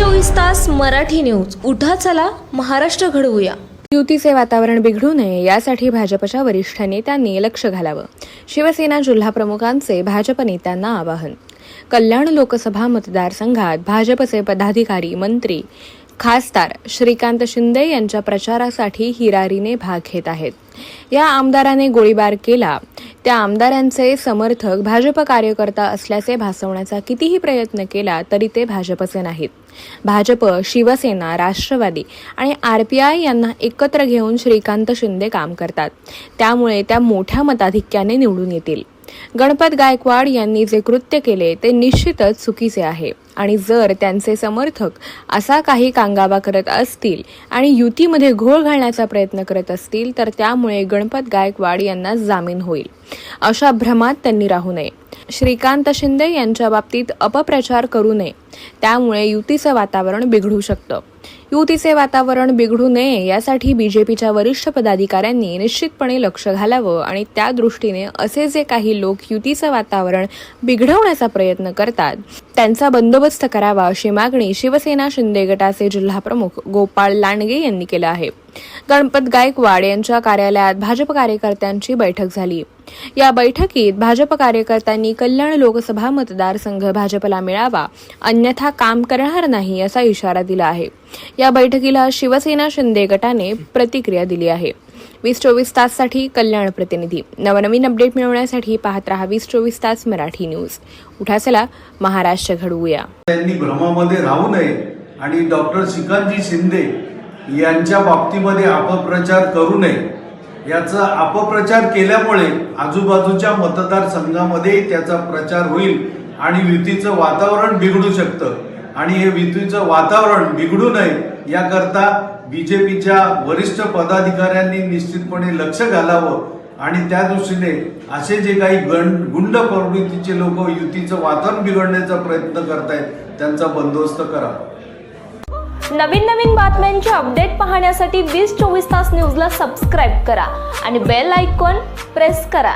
चोवीस तास मराठी न्यूज. उठा चला महाराष्ट्र घडवूया. युतीचे वातावरण बिघडू नये यासाठी भाजपच्या वरिष्ठ नेत्यांनी लक्ष घालावं. शिवसेना जिल्हाप्रमुखांचे भाजप नेत्यांना आवाहन. कल्याण लोकसभा मतदारसंघात भाजपचे पदाधिकारी मंत्री खासदार श्रीकांत शिंदे यांच्या प्रचारासाठी हिरारीने भाग घेत आहेत. या आमदाराने गोळीबार केला त्या आमदारांचे समर्थक भाजप कार्यकर्ता असल्याचे भासवण्याचा कितीही प्रयत्न केला तरी ते भाजपचे नाहीत. भाजप शिवसेना राष्ट्रवादी आणि आरपीआय यांना एकत्र घेऊन श्रीकांत शिंदे काम करतात. त्यामुळे त्या मोठ्या मताधिक्याने निवडून येतील. गणपत गायकवाड यांनी जे कृत्य केले ते निश्चितच चुकीचे आहे. आणि जर त्यांचे समर्थक असा काही कांगावा करत असतील आणि युतीमध्ये घोळ घालण्याचा प्रयत्न करत असतील तर त्यामुळे गणपत गायकवाड यांना जामीन होईल. अशा भ्रमात त्यांनी राहू नये. श्रीकांत शिंदे यांच्या बाबतीत अपप्रचार करू नये. त्यामुळे युतीचं वातावरण बिघडू शकतं. युतीचे वातावरण बिघडू नये यासाठी बीजेपीच्या वरिष्ठ पदाधिकाऱ्यांनी निश्चितपणे लक्ष घालावं आणि त्या दृष्टीने असे जे काही लोक युतीचं वातावरण बिघडवण्याचा प्रयत्न करतात त्यांचा बंदोबस्त करावा अशी मागणी शिवसेना शिंदे गटाचे जिल्हाप्रमुख गोपाळ लांडगे यांनी केलं आहे. गणपत गायकवाड यांच्या कार्यालयात भाजप कार्यकर्त्यांची बैठक झाली. या बैठकीत भाजप कार्यकर्त्यांनी कल्याण लोकसभा मतदारसंघ भाजपला मिळावा अन्यथा काम करणार नाही असा इशारा दिला आहे. या बैठकीला शिवसेना शिंदे गटाने प्रतिक्रिया दिली आहे. वीस चोवीस ताससाठी कल्याण प्रतिनिधी. नवनवीन अपडेट मिळवण्यासाठी पाहत रहा वीस चोवीस तास मराठी न्यूज. उठासला महाराष्ट्र घडवूया. त्यांनी भ्रमामध्ये राहू नये आणि डॉक्टर श्रीकांतजी शिंदे यांच्या बाबतीमध्ये अपप्रचार करू नये. याचा अपप्रचार केल्यामुळे आजूबाजूच्या मतदारसंघामध्ये त्याचा प्रचार होईल आणि युतीचं वातावरण बिघडू शकतं. आणि हे युतीचं वातावरण बिघडू नये याकरता बीजेपीच्या वरिष्ठ पदाधिकाऱ्यांनी निश्चितपणे लक्ष घालावं. आणि त्या दृष्टीने असे जे काही गण गुंड प्रवृत्तीचे लोक युतीचं वातावरण बिघडण्याचा प्रयत्न करतायत त्यांचा बंदोबस्त करावा नवीन नवीन बातम्यांचे अपडेट पाहण्यासाठी वीस चोवीस तास न्यूजला सबस्क्राईब करा आणि बेल आयकॉन प्रेस करा.